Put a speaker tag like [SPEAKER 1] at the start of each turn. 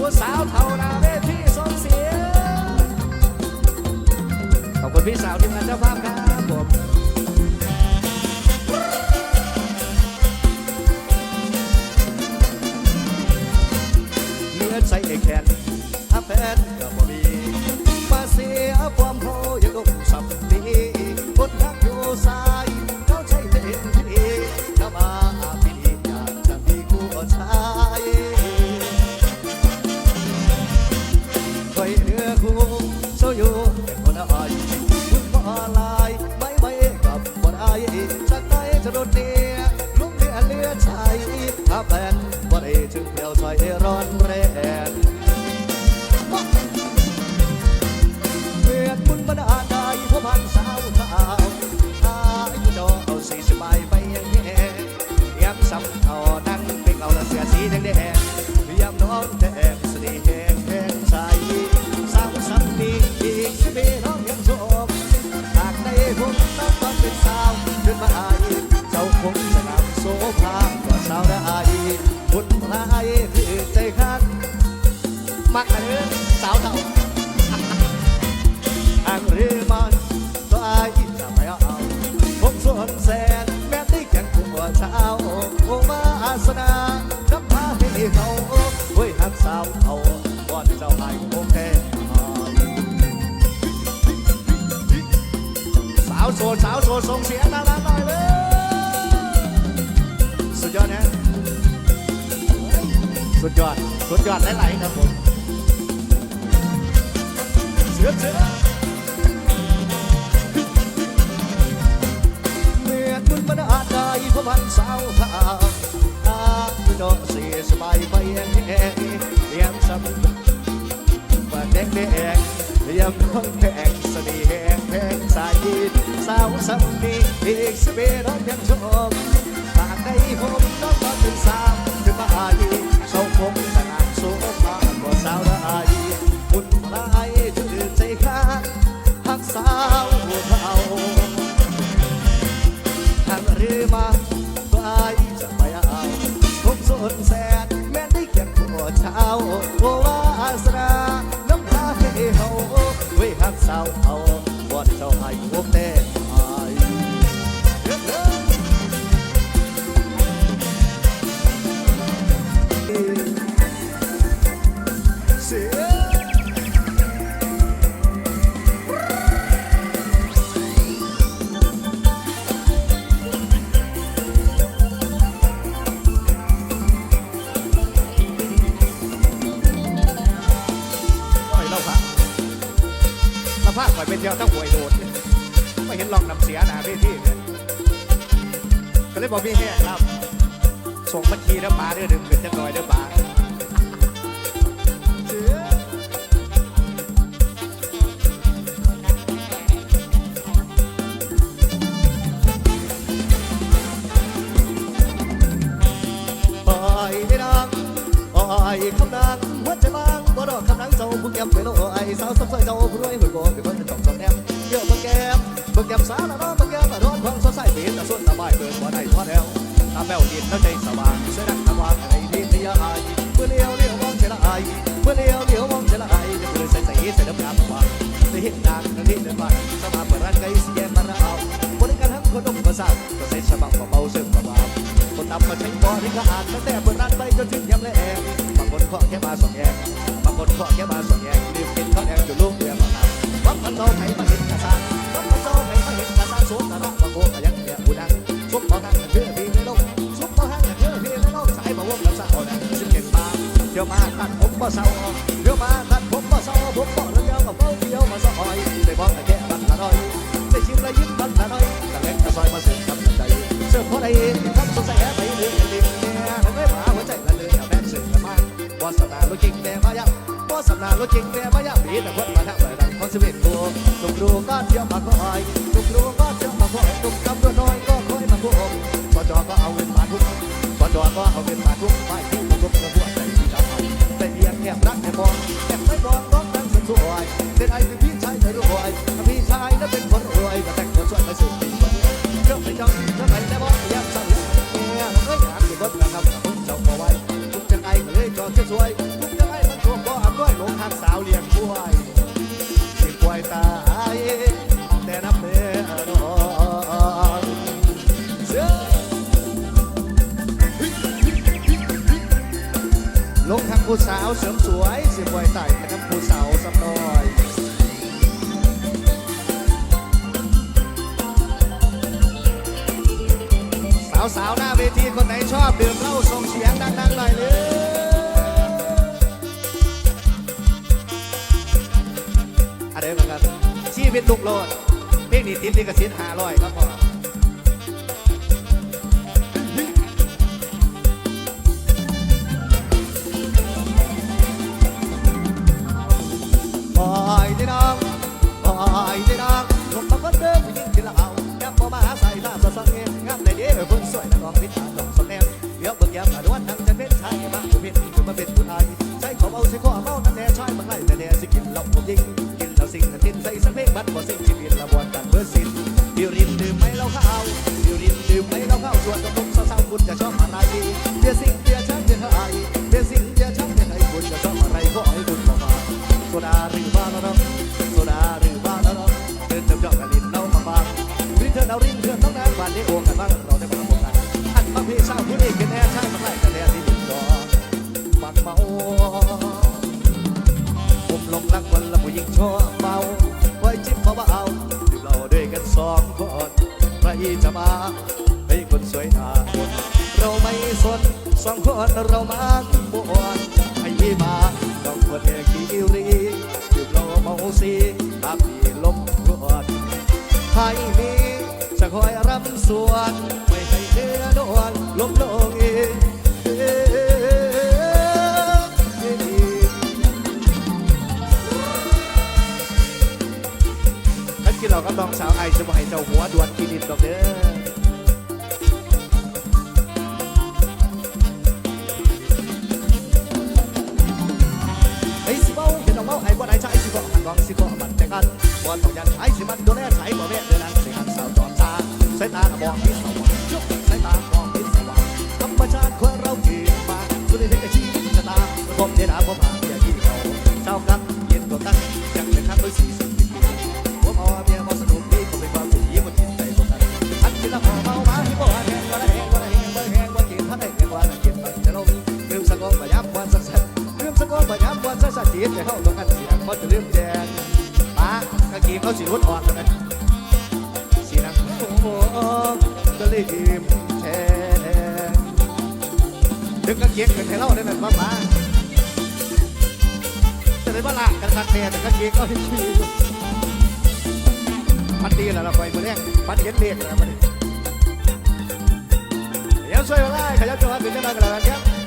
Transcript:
[SPEAKER 1] ผู้สาวเท่านาเวทีสมเสียขอบคุณพี่สาวทีมงานเจ้าภาพครับผมเนื้อใส่แขนถ้าแฟนก็บ มักเรื่องสาวเท่าอังรีมันตัวอายจะไปเอาผมสนแสนแม้ที่แข่งผู้หัวเช้าโอ้มาอาสนาจำพาให้เขาเฮ้ยหักสาวเท่าก่อนเจ้าไอ้โอเคสาวโสดสาวโสดส่งเสียงดังๆหน่อยเลยสุดยอดนะสุดยอด สุดยอดหลายๆครับผม Sabia, não me achou. Tá daí, vou me dar uma atenção. out. ปล่อยไปเที่ยวทั้งหวยโดดไม่เห็นลองนำเสียนะพี่ที่เยก็เลยบอกพี่แห่ครับส่งบัญชีแล้วปลาเรื่องหนึ่งเป็นจะลอยเด้อปลาไอ้คำนังหัวใจบางบ่ดอกคำนังเจ้าผู้เก็บไปโลไอ้สาวสับสายเจ้าผู้รวยหัวโบ เตรีมสาละร้อนตกเยอะร้อนควงสดใสเปลี่นตะส่วนระบายเปิดบ่ได้ทอแล้วตาแป้วเย็นแล้วใจสว่างเส้อดังตะวันไอ้ที่เตียอายเพื่อเลี้ยวเลี้ยวมองเฉลยเพื่อเลี้ยวเลี้ยวมองเฉลยจะเคยใส่ใส่ใสื้อดำดำว่าได้เห็นดังนั่นที่เดินมาสมาเปิดร้านไก่สีแดงมาเอาบริการทั้งคนต้องภาษาก็ใส่ฉบับเบาๆเสื่อมเบาคนนำมาใช้บริการตั้งแต่เปิดร้านไปจนถึงยามแล 杀我. จอจะไปต่บ่อยากสั่งเนี่ยมันก็อยากอยู่บนนจับมาไว้ทุกจังไงก็เลยจองจะสวยทุกจังไงมันทั่วบ่อั้วยหลงทางสาวเลี้ยงช่วยสิป่วยตายแต่นับเนื้อนอนเสือลงทางผู้สาวเสริมสวยสิป่วยตายแต่นับผู้สาวสำนอน สาวๆหน้าเวทีคนไหนชอบดื่มเหล้าส่งเสียงดังๆหน่อยเลยอะไรเหมือนกันชีวิตลุกโลดเพลงนี้ติดลิขสิทธิ์ห้าร้อยครับพ่อ ใครจะมาให้คนสวยหาเราไม่สนสองคนเรามาบวนให้มาต้องคนเอกกีรีดื่มเหล้าเมาสีตามที่ลมรวดให้มีจะคอยรำสวน นกองสิบ่มันแต่กันบ่ต้องยันใช้สิมันดูแลใช้บ่แม่เดือนนั้นสิหันสาวจอมตาสายตาบอกพิศวาจุ๊บสายตามองพิศวาธรรมชาติคนเราเกิดมาสุดที่เป็ชีวิตชะตาผมเดาผมหาอย่าที่เขาเจ้ากันเย็นตัวตั้งยังเป็นข้าด้วยสีสิบปีผมเอาเมียมาสนุกดีผมเป็นความสุขยิ่งกว่าจิตใจผมนั้นอันกินแล้วพอเมามาที่บ่แห้งว่าแห้งว่าแห้งว่าแห้งว่ากินท่านได้แห้งว่ากินมันจะลงลืมสะกดมาย้ำวันสักสักลืมสะกดมาบ่ย้ำบ่ซะสติแต่เขาต้องกันเสียงบ่จะลืมแดงปะกางเกงเขาสิรุดออกนะสินะโอ้โหก็เลยทีมแทนดึงกางเกงขึ้นให้เราได้นั่นป้าป้าจะได้บ่ล่ะกันสักแแต่กางเกงเขาสิมันดีแล้วเราไปมื้อแรกมันเย็นเลขแล้วมันเดี๋ยวช่วยมาไล่ขยับตัวขึ้นจะมากันแล้วครับ